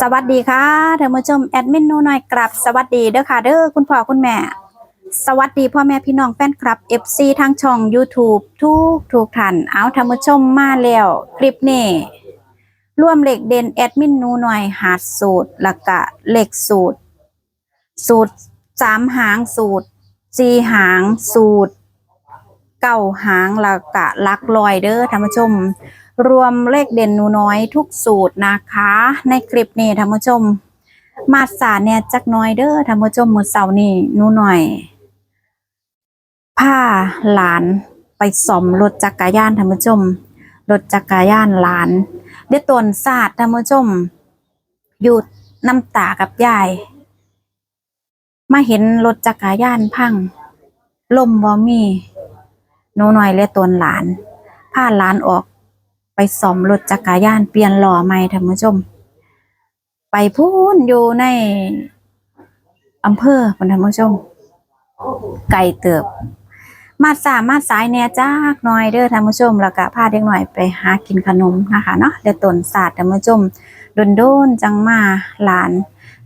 สวัสดีค่ะท่านผู้ชมแอดมินนูหน่อยกลับสวัสดีเด้อค่ะเด้อคุณพ่อคุณแม่ สวัสดีพ่อแม่พี่น้องแฟนคลับ FC ทางช่อง YouTube ทุกทุกท่านเอาท่านผู้ชมมาแล้วคลิปนี้ร่วมเหล็กเด่นแอดมินนูหน่อยหาดสูตรแล้วก็เหล็กสูตร สูตรสามหางสูตรสี่หางสูตรเก้าหางแล้วก็หลักลอยเด้อท่านผู้ชมรวมเลขเด่นหนูน้อยทุกสูตรนะคะ ในคลิปนี้ท่านผู้ชม มาสาเนี่ยจักน้อยเด้อท่านผู้ชมมือเสาร์นี้หนูหน่อยพาหลานไปซ่อมรถจักรยานท่านผู้ชมรถจักรยานหลานเดี๋ยวตนศาสตร์ท่านผู้ชมอยู่น้ำตากับยายมาเห็นรถจักรยานพังลมบ่มีหนูหน่อยและตนหลานพาหลานออก ไปซ่อมรถจักรยานเปลี่ยนล้อใหม่ท่านผู้ชม ไปพูนอยู่ในอำเภอท่านผู้ชม ไกลเติบ มาสามารถสายแหน่จักน่อยเด้อท่านผู้ชม แล้วก็พาเด็กหน่อยไปหากินขนมนะคะเนาะเดี๋ยวตนศาสตร์ท่านผู้ชมโดนโดนจังมาหลาน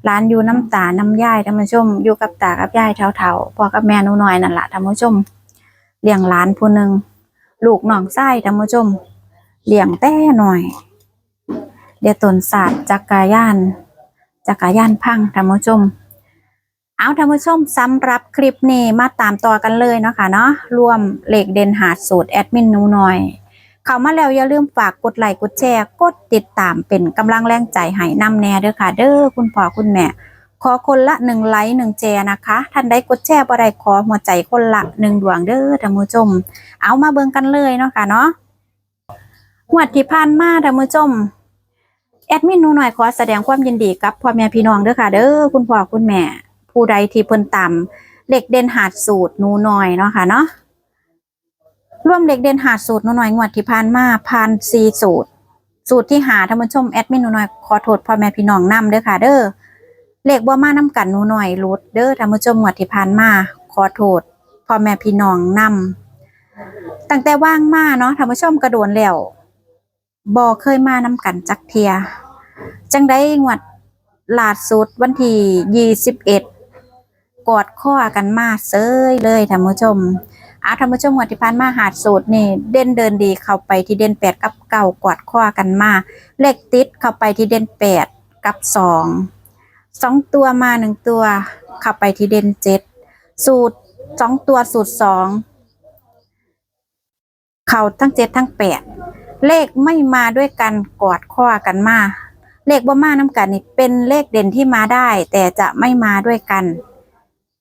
หลานอยู่น้ำตาน้ำยายท่านผู้ชม อยู่กับตากับยายเท่าๆพ่อกับแม่นูน้อยนั่นแหละท่านผู้ชมเลี้ยงหลานผู้หนึ่งลูกน้องไส้ท่านผู้ชม เลี้ยงแต่หน่อย เดี๋ยวตนศาสตร์จักรยาน จักรยานพังท่านผู้ชม เอาท่านผู้ชมสำหรับคลิปนี้มาตามต่อกันเลยเนาะค่ะเนาะรวมเหล็กเด่นหาดสูตรแอดมินนูหน่อย เข้ามาแล้วอย่าลืมฝากกดไลค์กดแชร์ กดติดตามเป็นกำลังแรงใจให้นำแน่เด้อค่ะ เด้อคุณพ่อคุณแม่ขอคนละหนึ่งไลค์หนึ่งแชร์นะคะ ท่านได้กดแชร์บ่ได้ขอหัวใจคนละหนึ่งดวงเด้อท่านผู้ชม เอามาเบิ่งกันเลยเนาะค่ะเนาะ งวดที่ผ่านมาท่านผู้ชมแอดมินหนูหน่อยขอแสดงความยินดีกับพ่อแม่พี่น้องเด้อค่ะ เด้อคุณพ่อคุณแม่ ผู้ใดที่เพิ่นตามเด็กเด่นหาดสูตรหนูหน่อยเนาะค่ะเนาะร่วมเด็กเด่นหาดสูตรหนูหน่อยงวดที่ผ่านมาผ่านซีสูตร สูตรที่หาท่านผู้ชมแอดมินหนูหน่อยขอโทษพ่อแม่พี่น้องนํเด้อค่ะ เด้อเลขบ่มานํกันหนูหน่อยรุดเด้อท่านผู้ชมงวดที่ผ่านมาขอโทษพ่อแม่พี่น้องนํตั้งแต่ว่างมาเนาะท่านผู้ชมกระโดนแล้ว บอเคยมานำกันจักเทีย จังได้งวดลาดสุดวันที่ยี่สิบเอ็ดกอดข้อกันมาเซยเลยท่านผู้ชมอาท่านผู้ชมงวดที่ผ่านมาหาดสูตรนี่เด่นเดินดีเข้าไปที่เด่นแปดกับเก่ากอดข้อกันมา เลขติดเข้าไปที่เด่นแปดกับสองสองตัวมาหนึ่งตัวเข้าไปที่เด่นเจ็ดสูตรสองตัวสูตรสองเข้าทั้งเจ็ดทั้งแปด เลขไม่มาด้วยกันกอดข้อกันมา เลขบ่มาน้ำกันนี่เป็นเลขเด่นที่มาได้ แต่จะไม่มาด้วยกัน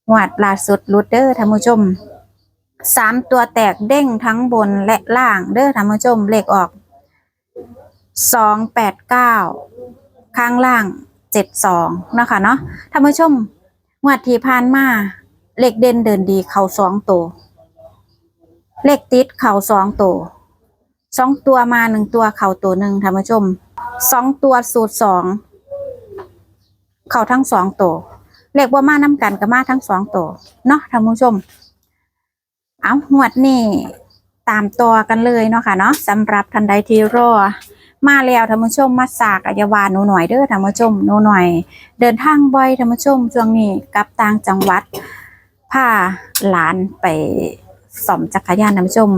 งวดล่าสุดรูดเดอร์ท่านผู้ชมสามตัวแตกเด้งทั้งบนและล่างเด้อท่านผู้ชมเลขออกสองแปดเก้าข้างล่างเจ็ดสองนะคะเนาะท่านผู้ชมงวดที่ผ่านมาเลขเด่นเดินดีเข่าสองตัวเลขติดเข่าสองตัว สองตัวมาหนึ่งตัวเข่าตัวหนึ่งท่านผู้ชมสองตัวสูตรสองเข่าทั้งสองตัวเลขว่ามาน้ำกันกับมาทั้งสองตัวเนาะท่านผู้ชม เอาหวดนี่ตามตัวกันเลยเนาะค่ะเนาะสำหรับทันใดที่รอมาแล้วท่านผู้ชมมาสากอายวาหนูหน่อยเด้อท่านผู้ชมหนูหน่อย เดินทางบ่อยท่านผู้ชมช่วงนี้กลับต่างจังหวัดพาหลานไปสอมจักรยานท่านผู้ชม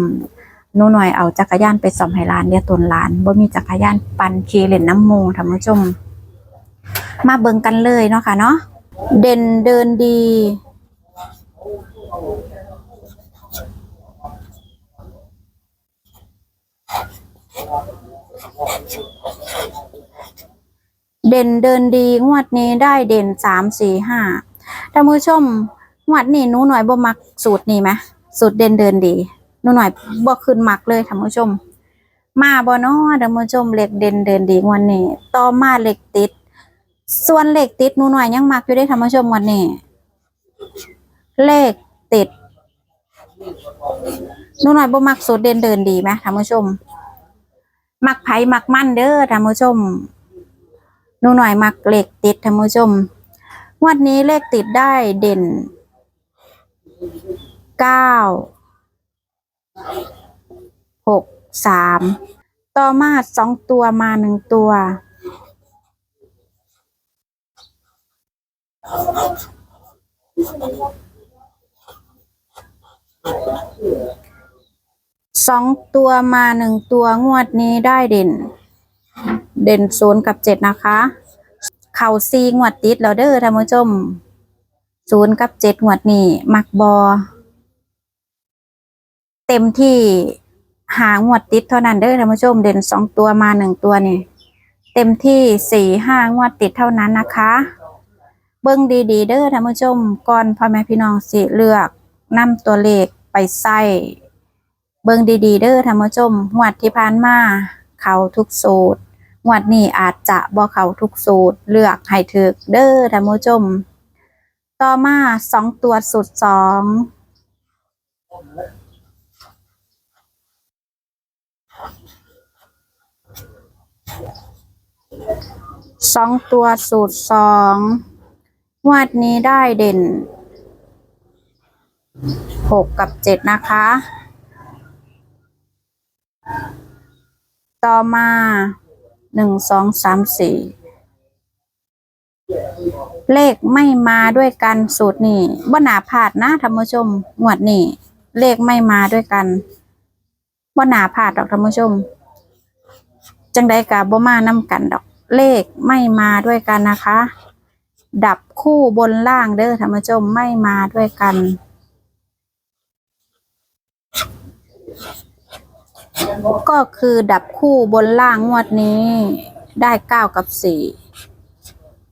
นูหน่อยเอาจักรยานไปซ่อมให้ร้านเดียวตนร้านบ่มีจักรยานปั่นขี่เล่นน้ำมูท่านผู้ชม มาเบิ่งกันเลยเนาะค่ะเนาะเด่นเดินดี เด่นเดินดีงวดนี้ได้เด่นสามสี่ห้าท่านผู้ชมงวดนี้หนูหน่อยบ่มักสูตรนี้ไหมสูตรเด่นเดินดี นูหน่อยบ่ขึ้นมักเลยท่านผู้ชม มาบ่เนาะท่านผู้ชมเหล็กเด่นเดินดีวันนี้ ต่อมาเหล็กติด ส่วนเหล็กติดหนูหน่อยยังมักอยู่ได้ท่านผู้ชมวันนี้เลขติดหนูหน่อยบ่มักสูตรเด่นเดินดีไหมท่านผู้ชม มักไผ่มักมั่นเด้อท่านผู้ชมหนูหน่อยมักเหล็กติดท่านผู้ชมวันนี้เลขติดได้เด่นเก้า หกสามต่อมาสองตัวมาหนึ่งตัวสองตัวมาหนึ่งตัวงวดนี้ได้เด่น เด่นศูนย์กับเจ็ดนะคะ เข่าซีงวดติดแล้วเด้อท่านผู้ชมศูนย์กับเจ็ดงวดนี้ มักบอ เต็มที่หางวดติดเท่านั้นเด้อท่านผู้ชมเด่นสองตัวมาหนึ่งตัวนี่เต็มที่สี่ห้างวดติดเท่านั้นนะคะ เบิ้งดีๆ เด้อท่านผู้ชมก่อนพ่อแม่พี่น้องสิเลือกนำตัวเลขไปใส่เบิ่งดีๆ เด้อท่านผู้ชมงวดที่ผ่านมาเขาทุกสูตรงวดนี้อาจจะบ่เขาทุกสูตรเลือกให้ถึกเด้อท่านผู้ชมต่อมาสองตัวสูตรสอง สองตัวสูตรสองงวดนี้ได้เด่นหกกับเจ็ดนะคะ ต่อมาหนึ่งสองสามสี่เลขไม่มาด้วยกันสูตรนี่บ่หนาพลาดนะท่านผู้ชมงวดนี้ เลขไม่มาด้วยกันบ่หนาพลาดดอกท่านผู้ชม จังใดกะบ่มานํกันดอกเลขไม่มาด้วยกันนะคะ ดับคู่บนล่างเด้อท่านผู้ชมไม่มาด้วยกัน ก็คือดับคู่บนล่างงวดนี้ได้เก้ากับสี่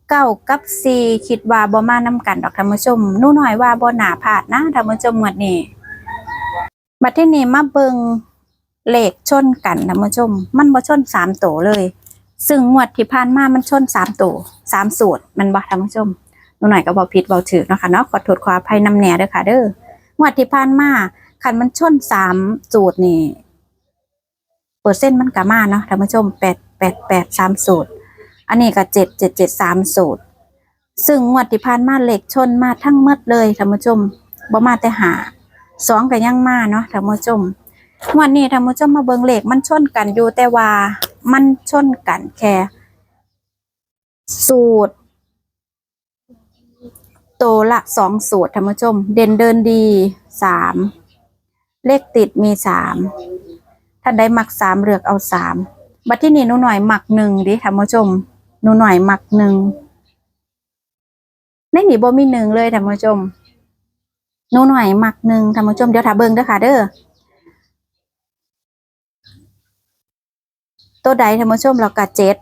เก้ากับสี่คิดว่าบ่มาน้ำกันดอกท่านผู้ชมนู่นหน่อยว่าบ่หนาพลาดนะท่านผู้ชมงวดนี้บัดที่นี้มาเบิง เลขชนกันนผู้ชม มันบ่ชนสามโตวเลย ซึ่งงวดที่ผ่านมามันชนสามโตวสามสูตรมันบ่ท่านผู้ชมหนูหน่อยก็บ่ผิดบ่ถูกเนะคะเนาะขอโทษขออภัยนำแหน่เด้อค่ะ เด้องวดที่ผ่านมาคันมันชนสามสูตรนี่เปอร์เซ็นต์มันก็มาเนาะท่านผู้ชมแปดแปดแปดสามสูตร อันนี้ก็เจ็ดเจ็ดเจ็ดสามสูตร ซึ่งงวดที่ผ่านมาเหล็กชนมาทั้งหมดเลยท่านผู้ชมบ่มาแต่หาสองก็ยังมาเนาะท่านผู้ชม งวดนี้ท่านผู้ชมมาเบิ่งเหล็กมันชนกันอยู่แต่ว่ามันชนกันแค่สูตร โตละสองสูตรท่านผู้ชม เด่นเดินดีสามเลขติดมีสามถ้าได้หมักสามเลือกเอาสามบัดที่นี่หนูหน่อยหมักหนึ่งดิท่านผู้ชมหนูหน่อยหมักหนึ่งในนี่บ่มีหนึ่งเลยท่านผู้ชมหนูหน่อยหมักหนึ่งท่านผู้ชมเดี๋ยวถ้าเบิ่งเด้อค่ะเด้อ ตัวใดท่านผู้ชมเราก็เจ็ด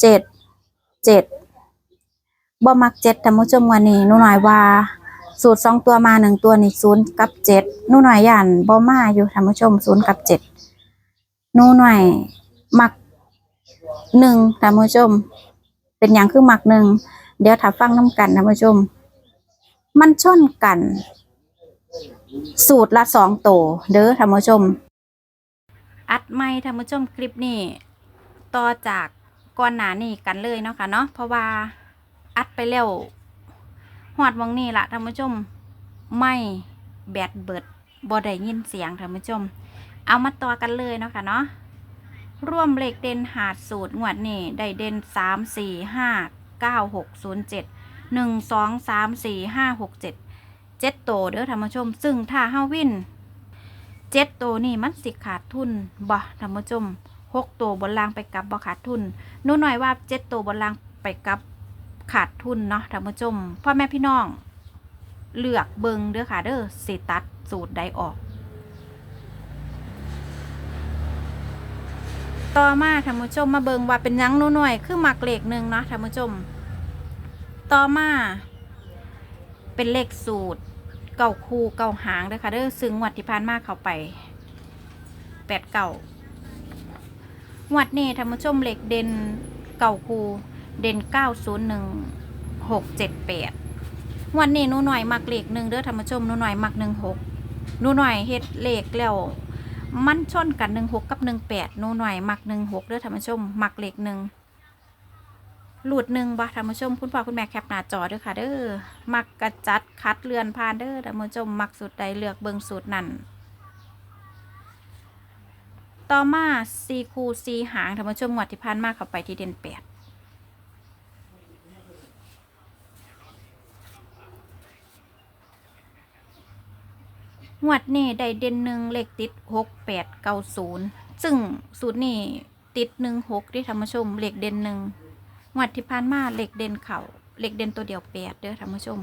เจ็ดเจ็ดบ่มักเจ็ดท่านผู้ชมวันนี้หนูหน่อยว่า สูตรสองตัวมาหนึ่งตัวนี่ศูนย์กับเจ็ดหนูหน่อยย่านบ่มาอยู่ท่านผู้ชมศูนย์กับเจ็ดหนูหน่อยมักหนึ่งท่านผู้ชม เป็นอย่างคือมักหนึ่งเดี๋ยวถ้าฟังน้ำกันท่านผู้ชม มันชนกัน สูตรละสองโตวเด้อท่านผู้ชม อัดไม่ท่านผู้ชมคลิปนี้ต่อจากก่อนหน้านี้กันเลยเนาะค่ะเนาะเพราะว่าอัดไปแล้วหอดหมองนี่ละท่านผู้ชมไม่แบตเบิดบ่ได้ยินเสียงท่านผู้ชม เอามาต่อกันเลยเนาะค่ะเนาะร่วมเลขเด่นหาดสูตรงวดนี่ได้เด่นสามสี่ห้าเก้าหกศูนย์เจ็ดหนึ่งสองสามสี่ห้าหกเจ็ดเจ็ดโตเด้อท่านผู้ชม ซึ่งถ้าห้าวิน เจ็ดโตวนี่มันสิขาดทุนบ่ท่านผู้ชมหกตัวบนล่างไปกลับบ่ขาดทุนนูหน่อยว่าเจ็ดตัวบนล่างไปกลับขาดทุนเนาะท่านผู้ชมพ่อแม่พี่น้อง เลือกเบิงเด้อค่ะเด้อสิตัดสูตรใดออก ต่อมาท่านผู้ชมมาเบิงว่าเป็นยังนูหน่อยคือมักเลขหนึ่งเนาะท่านผู้ชม ต่อมา เป็นเลขสูตร เก่าคู่เก่าหางเด้อค่ะเด้อซึ่งงวัดที่ผ่านมาเข้าไปแปดเก่างวดนี้ท่านผู้ชมเหลขเด่นเก่าคูเด่นเก้าศูนย์หนึ่งหกเจ็ดแปดวันนี้หนูหน่อยมักเหลขหนึ่งเด้อท่านผู้ชมหนูหน่อยมักหนึ่งหกหนูหน่อยเฮ็ดเหลขแล้วมันชนกันหนึ่งหกกับหนึ่งแปดหนูหน่อยมักหนึ่งหกเด้อท่านผู้ชมมักเหลขหนึ่ง หลุดหนึ่งบ่ท่านผู้ชมคุณพ่อคุณแม่แคปหน้าจอด้วยค่ะ เด้อมักกระจัดคัดเลือนผ่านเด้อท่านผู้ชมมักสุดใดเลือกเบิงสุดนั่นต่อมาซีคูซีหางท่านผู้ชมงวดที่พันมากเข้าไปที่เด่นแปดหวดนี่ได้เด่นหนึ่งเลขติดหกแปดเก้าศูนย์ซึ่งสูตรนี่ติดหนึ่งหกที่ท่านผู้ชมเลขเด่นหนึ่ง งวดที่ผ่านมาเหลขเด่นเข่าเหลขเด่นตัวเดียวแปดเด้อธรรมชม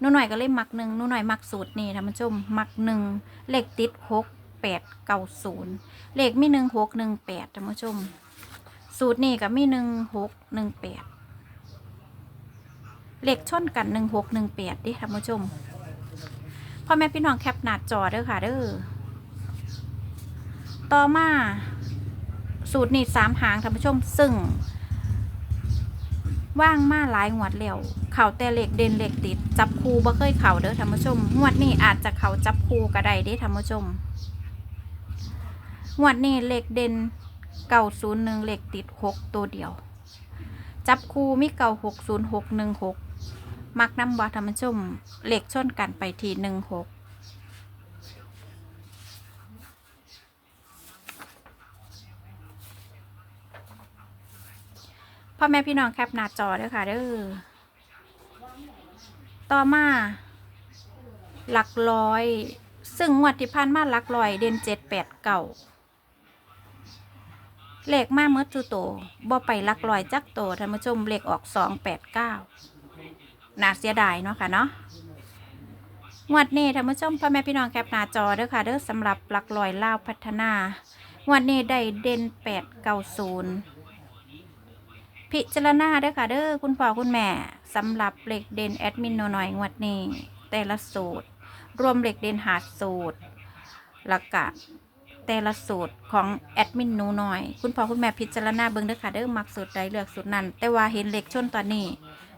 นูหน่อยก็เลยมักหนึ่งนูหน่อยมักสูตรนี้ธรรมชมมักหนึ่งเหลขติดหกแปดเก้าศูนย์เหลขมีหนึ่งหกหนึ่งแปดธรรมชม สูตรนี้ก็มีหนึ่งหกหนึ่งแปดเหลขชนกันหนึ่งหกหนึ่งแปดดิท่านผู้ชมพ่อแม่พี่น้องแคปหน้าจอเด้อค่ะเด้อต่อมาสูตรนี้สามหางท่านผู้ชม ซึ่ง ว่างมาหลายงวดแล้วเข่าแต่เหล็กเด่นเหล็กติด จับคูบ่เคยเข่าเด้อท่านผู้ชมงวดนี้อาจจะเข่าจับคูก็ได้เด้ท่านผู้ชมงวดนี้เหล็กเด่นเก่าศูนย์หนึ่งเหล็กติดหกตัวเดียว จับคูมีเก่าหกศูนย์หกหนึ่งหกมักน้ำบอธรรมชมเหล็กชนกันไปทีหนึ่งหก อแม่พี่น้องแคปหน้าจอด้อค่ะเด้อต่อมา หลักร้อย ซึ่งงวดที่ผ่านมาหลักร้อยเด่นเจ็ดแปดเก่าเลขมาเมื่อจูโตบ่ไปหลักร้อยจักโตท่านผู้ชมเลขออกสองแปดเก้าน่าเสียดายเนาะค่ะเนาะงวดนี้ท่านผู้ชมพ่อแม่พี่น้องแคปหน้าจอเด้อค่ะเด้อสำหรับหลักลอยล่าวพัฒนางวดนี้ได้เด่นแปดเก้าศูนย์ พิจารณาเด้อค่ะเด้อคุณพ่อคุณแม่สำหรับเหล็กเด่นแอดมินหน่อยงวดนี้ แต่ละสูตร รวมเหล็กเด่นหาสูตรแล้วก็แต่ละสูตรของแอดมินหนูหน่อย คุณพ่อคุณแม่พิจารณาเบิ่งเด้อค่ะเด้อมักสูตรใดเลือกสูตรนั้น แต่ว่าเห็นเหล็กชนตอนนี้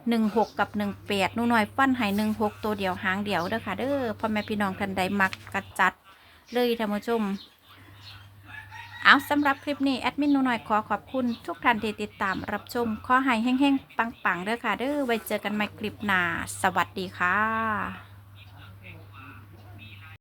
หนึ่งหกกับหนึ่งแปดนูนหน่อยฟันหายหนึ่งหกตัวเดียวหางเดียวเด้อค่ะเด้อพ่อแม่พี่น้องท่านใดมักกระจัดเลยท่านผู้ชม เอาสำหรับคลิปนี้แอดมินหนูหน่อยขอขอบคุณทุกท่านที่ติดตามรับชม ขอให้แห้งๆ ปังๆเด้อค่ะเด้อไว้เจอกันใหม่คลิปหน้า สวัสดีค่ะ